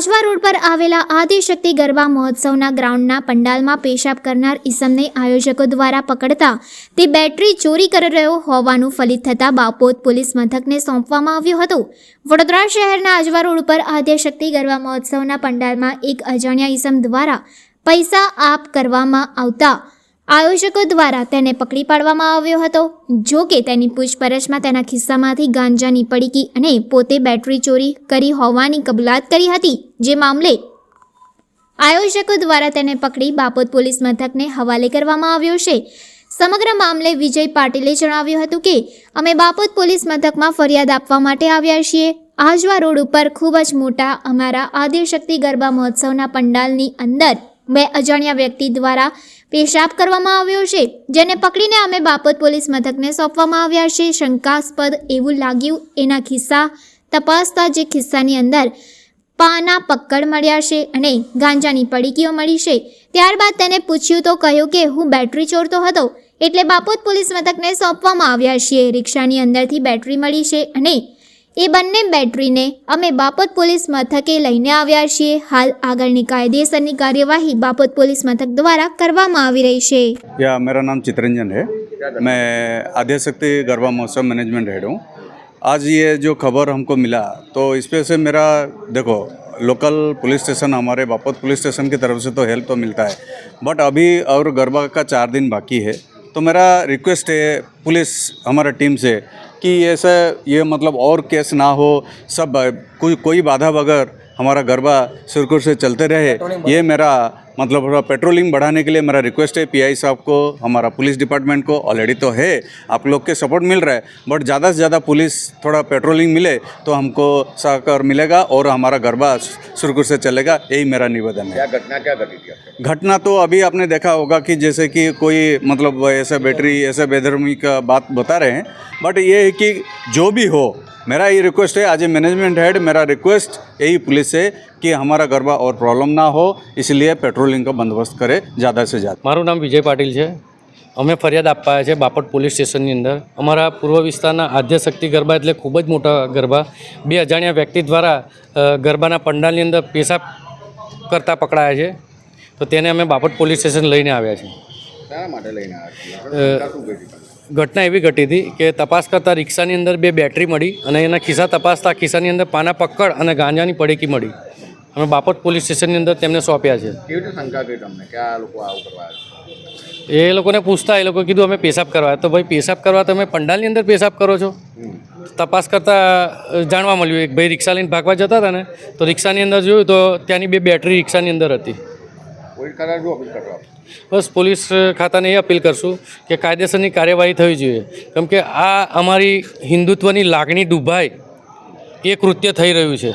Ajwa road પર આવેલા આદિશક્તિ ગરબા મહોત્સવના ગ્રાઉન્ડના પંડાલમાં પેશાબ કરનાર ઈસમને આયોજકો દ્વારા પકડતા તે બેટરી ચોરી કરી રહ્યો હોવાનું ફલિત થતાં બાપોદ પોલીસ મથકને સોંપવામાં આવ્યું હતું. વડોદરા શહેરના આજવા રોડ ઉપર આદ્યશક્તિ ગરબા મહોત્સવના પંડાલમાં એક અજાણ્યા ઈસમ દ્વારા પૈસા આપ કરવામાં આવતા આયોજકો દ્વારા તેને પકડી પાડવામાં આવ્યો હતો. જો કે તેની પૂછપરછમાં તેના ખિસ્સામાંથી ગાંજાની પડીકી અને પોતે બેટરી ચોરી કરી હોવાની કબૂલાત કરી હતી. જે મામલે આયોજકો દ્વારા તેને પકડી બાપોદ પોલીસ મથકને હવાલે કરવામાં આવ્યો છે. સમગ્ર મામલે વિજય પાટીલે જણાવ્યું હતું કે, અમે બાપોદ પોલીસ મથકમાં ફરિયાદ આપવા માટે આવ્યા છીએ. આજવા રોડ ઉપર ખૂબ જ મોટા અમારા આદ્યશક્તિ ગરબા મહોત્સવના પંડાલની અંદર બે અજાણ્યા વ્યક્તિ દ્વારા પેશાબ કરવામાં આવ્યો છે, જેને પકડીને અમે બાપત પોલીસ મથકને સોંપવામાં આવ્યા છે. શંકાસ્પદ એવું લાગ્યું એના ખિસ્સા તપાસતા જે ખિસ્સાની અંદર પાના પક્કડ મળ્યા છે અને ગાંજાની પડીકીઓ મળી છે. ત્યારબાદ તેને પૂછ્યું તો કહ્યું કે, હું બેટરી ચોરતો હતો, એટલે બાપોદ પોલીસ મથકને સોંપવામાં આવ્યા છીએ. રિક્ષાની અંદરથી બેટરી મળી છે અને એ બંને બેટરીને અમે બાપોદ પોલીસ મથકે લઈને આવ્યા છીએ હાલ આગળની કાયદેસરની કાર્યવાહી બાપોદ પોલીસ મથક દ્વારા કરવામાં આવી રહી છે या मेरा नाम चितरंजन है मैं आद्यशक्ति गरबा महोत्सव मैनेजमेंट हेड हूँ आज ये जो खबर हमको मिला तो इस पे से मेरा देखो लोकल पुलिस स्टेशन हमारे बापोत पुलिस स्टेशन की तरफ से तो हेल्प तो मिलता है बट अभी और गरबा का चार दिन बाकी है तो मेरा रिक्वेस्ट है पुलिस हमारा टीम से कि ऐसा ये मतलब और केस ना हो सब कोई कोई बाधा बगैर हमारा गरबा सुरखुर से चलते रहे। ये मेरा मतलब थोड़ा पेट्रोलिंग बढ़ाने के लिए मेरा रिक्वेस्ट है। पीआई साहब को हमारा पुलिस डिपार्टमेंट को ऑलरेडी तो है आप लोग के सपोर्ट मिल रहा है। बट ज़्यादा से ज़्यादा पुलिस थोड़ा पेट्रोलिंग मिले तो हमको सहकार मिलेगा और हमारा गरबा सुरखुर से चलेगा यही मेरा निवेदन है क्या घटना क्या घटी थी आपके घटना तो अभी आपने देखा होगा कि जैसे कि कोई मतलब ऐसा बैटरी ऐसा बेधर्मी का बात बता रहे हैं बट ये है कि जो भी हो मेरा ये रिक्वेस्ट है आज मैनेजमेंट हेड मेरा रिक्वेस्ट यही पुलिस से कि हमारा गरबा और प्रॉब्लम ना हो इसलिए पेट्रोलिंग का बंदोबस्त करे ज़्यादा से ज़्यादा મારું નામ વિજય પાટીલ છે અમે ફરિયાદ આપવા છે બાપટ પોલીસ સ્ટેશનની અંદર. અમારા પૂર્વ વિસ્તારના આદ્યશક્તિ ગરબા એટલે ખૂબ જ મોટા ગરબા. બે અજાણ્યા વ્યક્તિ દ્વારા ગરબાના પંડાલની અંદર પેશાબ કરતા પકડાયા છે. તો તેને અમે બાપટ પોલીસ સ્ટેશન લઈને આવ્યા છીએ? ઘટના એવી ઘટી હતી કે તપાસ કરતાં રિક્ષાની અંદર બે બેટરી મળી અને એના ખિસ્સા તપાસતા ખિસ્સાની અંદર પાના પકડ અને ગાંજાની પડીકી મળી. અમે બાપટ પોલીસ સ્ટેશનની અંદર તેમને સોંપ્યા છે. કેવી રીતે શંકા કરી તમને કે આ લોકો આવું કરવા એ લોકોને પૂછતા એ લોકો કીધું અમે પેશાબ કરવા. તો ભાઈ પેશાબ કરવા તમે પંડાલની અંદર પેશાબ કરો છો? તપાસ કરતાં જાણવા મળ્યું એક ભાઈ રિક્ષા લઈને ભાગવા જતા હતા ને તો રિક્ષાની અંદર જોયું તો ત્યાંની બે બેટરી રિક્ષાની અંદર હતી. બસ પોલીસ ખાતાને એ અપીલ કરશું કે કાયદેસરની કાર્યવાહી થવી જોઈએ. કેમ કે આ અમારી હિન્દુત્વની લાગણી ડૂબાય એ કૃત્ય થઈ રહ્યું છે.